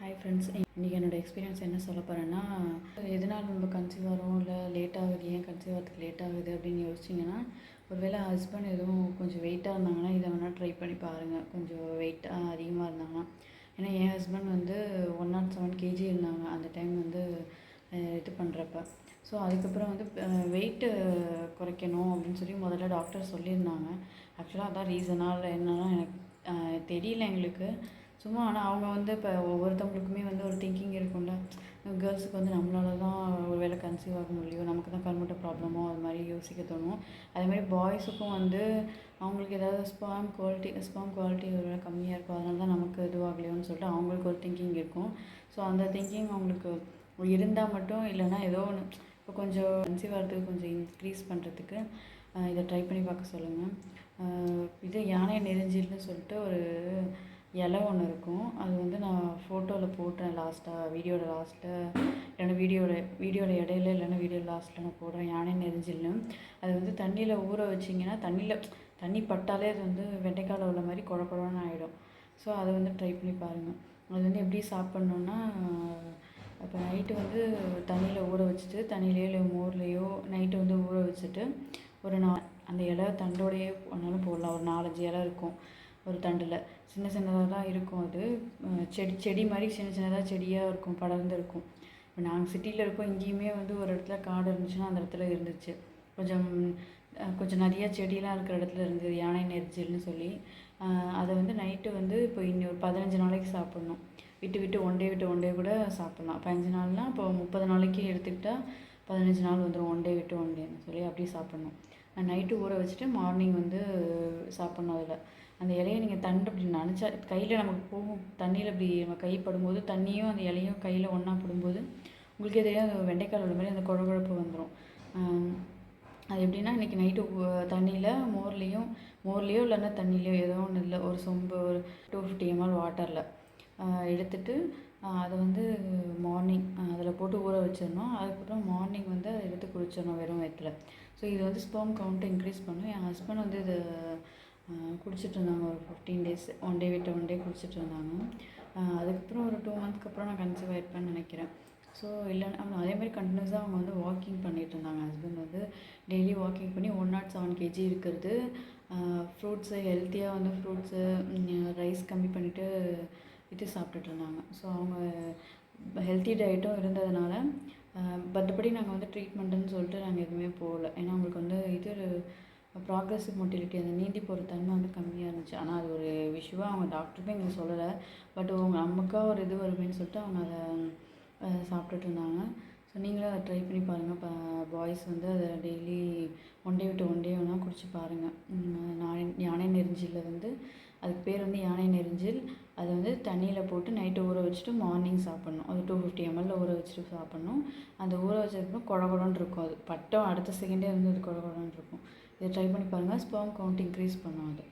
Hi friends இன்றைக்கி என்னோடய experience என்ன சொல்ல போகிறேன்னா எதனால் நம்ம கன்சீவ் ஆகிறோம் இல்லை லேட் ஆகுது ஏன் கன்சீவ் ஆகிறதுக்கு லேட் ஆகுது அப்படின்னு யோசிச்சிங்கன்னா ஒருவேளை ஹஸ்பண்ட் எதுவும் கொஞ்சம் வெயிட்டாக இருந்தாங்கன்னா இதை வேணால் ட்ரை பண்ணி பாருங்கள் கொஞ்சம் வெயிட்டாக அதிகமாக இருந்தாங்கன்னா. ஏன்னா என் ஹஸ்பண்ட் வந்து ஒன் நாட் செவன் கேஜி இருந்தாங்க. அந்த டைம் வந்து இது பண்ணுறப்ப ஸோ அதுக்கப்புறம் வந்து வெயிட்டு குறைக்கணும் அப்படின்னு சொல்லி முதல்ல டாக்டர் சொல்லியிருந்தாங்க. ஆக்சுவலாக அதான் ரீசனாக என்னன்னா எனக்கு தெரியல எங்களுக்கு. சும்மா ஆனால் அவங்க வந்து இப்போ ஒவ்வொருத்தவங்களுக்குமே வந்து ஒரு திங்கிங் இருக்கும்ல. கேர்ள்ஸுக்கு வந்து நம்மளால தான் ஒரு வேளை கன்சீவ் ஆக முடியும். நமக்கு தான் கருமுட்டை ப்ராப்ளமோ அது மாதிரி யோசிக்க தோணும். அதேமாதிரி பாய்ஸுக்கும் வந்து அவங்களுக்கு ஏதாவது ஸ்பாம் குவாலிட்டி ஸ்பாம் குவாலிட்டி ஒரு வேலை கம்மியாக இருக்கும் அதனால தான் நமக்கு இதுவாகலையோன்னு சொல்லிட்டு அவங்களுக்கு ஒரு திங்கிங் இருக்கும். ஸோ அந்த திங்கிங் அவங்களுக்கு இருந்தால் மட்டும் இல்லைன்னா ஏதோ ஒன்று இப்போ கொஞ்சம் கன்சீவ் ஆகிறதுக்கு கொஞ்சம் இன்க்ரீஸ் பண்ணுறதுக்கு இதை ட்ரை பண்ணி பார்க்க சொல்லுங்கள் இது யானை நெறிஞ்சில்னு சொல்லிட்டு ஒரு இலை ஒன்று இருக்கும். அது வந்து நான் ஃபோட்டோவில் போடுறேன் லாஸ்ட்டாக வீடியோவில் லாஸ்ட்டில் இல்லைன்னா வீடியோவில் வீடியோவில் இடையில இல்லைன்னா வீடியோ லாஸ்ட்டில் நான் போடுறேன் யானை நெறிஞ்சில்னு அது வந்து தண்ணியில் ஊற வச்சிங்கன்னா தண்ணியில் தண்ணி பட்டாலே அது வந்து வெண்டைக்கால உள்ள மாதிரி குழ ஆகிடும் ஸோ அதை வந்து ட்ரை பண்ணி பாருங்கள் அது வந்து எப்படி சாப்பிட்ணுன்னா இப்போ நைட்டு வந்து தண்ணியில் ஊற வச்சுட்டு தண்ணியிலையோ இல்லை மோர்லேயோ நைட்டு வந்து ஊற வச்சுட்டு ஒரு நா அந்த இலை தண்டோடையே போனாலும் போடலாம். ஒரு நாலஞ்சு இலை இருக்கும். ஒரு தண்டில். சின்ன சின்னதாக தான் இருக்கும் அது. செடி செடி மாதிரி சின்ன சின்னதாக செடியாக இருக்கும் படர்ந்து இருக்கும் இப்போ நாங்கள் சிட்டியில் இருக்கோம் இங்கேயுமே வந்து ஒரு இடத்துல காடு இருந்துச்சுன்னா அந்த இடத்துல இருந்துச்சு. கொஞ்சம் கொஞ்சம் நிறையா செடியெலாம் இருக்கிற இடத்துல இருந்தது யானை நெரிச்சல்னு சொல்லி. அதை வந்து நைட்டு வந்து இப்போ இன்னி ஒரு பதினஞ்சு நாளைக்கு சாப்பிட்ணும். விட்டு விட்டு ஒன் டே விட்டு ஒன் டே கூட சாப்பிட்லாம். பதினஞ்சு நாள்னால் இப்போ முப்பது நாளைக்கு எடுத்துக்கிட்டால் பதினஞ்சு நாள் வந்துடும் ஒன் டே விட்டு ஒன் டேன்னு சொல்லி அப்படியே சாப்பிட்ணும். நைட்டு ஊற வச்சுட்டு மார்னிங் வந்து சாப்பிட்ணும் அதில். அந்த இலையை நீங்கள் தண்டு அப்படி நினச்சா கையில் நமக்கு போகும். தண்ணியில் இப்படி நம்ம கை படும்போது தண்ணியும் அந்த இலையும் கையில் ஒன்றா படும்போது உங்களுக்கே தெரியும் அந்த வெண்டைக்கால் உள்ள மாதிரி அந்த குழகுழப்பு வந்துடும் அது எப்படின்னா இன்றைக்கி நைட்டு தண்ணியில் மோர்லேயும் மோர்லேயோ இல்லைன்னா தண்ணியிலையோ ஏதோ ஒன்று இல்லை. ஒரு சொம்பு ஒரு டூ ஃபிஃப்டி எம்எல் வாட்டரில் எடுத்துட்டு அதை வந்து மார்னிங் அதில் போட்டு ஊற வச்சிடணும். அதுக்கப்புறம் மார்னிங் வந்து அதை எடுத்து குடிச்சிடணும் வெறும் வயிற்றுல ஸோ இது வந்து ஸ்பெர்ம் கவுண்ட்டை இன்க்ரீஸ் பண்ணும். என் ஹஸ்பண்ட் வந்து இது குடிச்சிட்டு இருந்தாங்க ஒரு ஃபிஃப்டீன் டேஸ் ஒன் டே விட்டு ஒன் டே குடிச்சிட்டு இருந்தாங்க அதுக்கப்புறம் ஒரு டூ மந்த்க்கு அப்புறம் நான் கன்சீவ் ஆயிருப்பேன்னு நினைக்கிறேன். ஸோ இல்லைன்னா அவங்க அதே மாதிரி கண்டினியூஸாக அவங்க வந்து வாக்கிங் பண்ணிட்டு இருந்தாங்க. ஹஸ்பண்ட் வந்து டெய்லி வாக்கிங் பண்ணி ஒன் நாட் செவன் கேஜி இருக்கிறது. ஃப்ரூட்ஸு ஹெல்த்தியாக வந்து ஃப்ரூட்ஸு ரைஸ் கம்மி பண்ணிவிட்டு இது சாப்பிட்டுட்டு இருந்தாங்க. ஸோ அவங்க ஹெல்த்தி டயட்டும் இருந்ததுனால மற்றபடி நாங்கள் வந்து ட்ரீட்மெண்ட்டுன்னு சொல்லிட்டு நாங்கள் எதுவுமே போகல. ஏன்னா அவங்களுக்கு வந்து இது ப்ராக்ரஸிவ் மொட்டிலிட்டி அந்த நீந்தி போகிற தன்மை வந்து கம்மியாக இருந்துச்சு. ஆனால் அது ஒரு விஷயமாக அவங்க டாக்டருமே எங்களுக்கு சொல்லலை. பட் அவங்க நமக்கா ஒரு இது வருமேன்னு சொல்லிட்டு அவங்க அதை சாப்பிட்டுட்டு இருந்தாங்க. ஸோ நீங்களும் அதை ட்ரை பண்ணி பாருங்கள் இப்போ பாய்ஸ் வந்து அதை டெய்லி ஒன் டே விட்டு ஒன் டே வேணால் குடிச்சு பாருங்கள் யானை யானை நெரிஞ்சில் வந்து அதுக்கு பேர் வந்து யானை நெரிஞ்சில். அது வந்து தண்ணியில் போட்டு நைட்டு ஊற வச்சுட்டு மார்னிங் சாப்பிட்ணும். அது டூ ஃபிஃப்டி எம்எல்ல ஊற வச்சுட்டு சாப்பிட்ணும். அந்த ஊற வச்சதுக்கப்புறம் குழ இருக்கும் அது. பட்டம் அடுத்த செகண்டே வந்து அது குழ இருக்கும். இதை ட்ரை பண்ணி பாருங்கள் ஸ்பேம் கவுண்ட் இன்க்ரீஸ் பண்ணும் அது.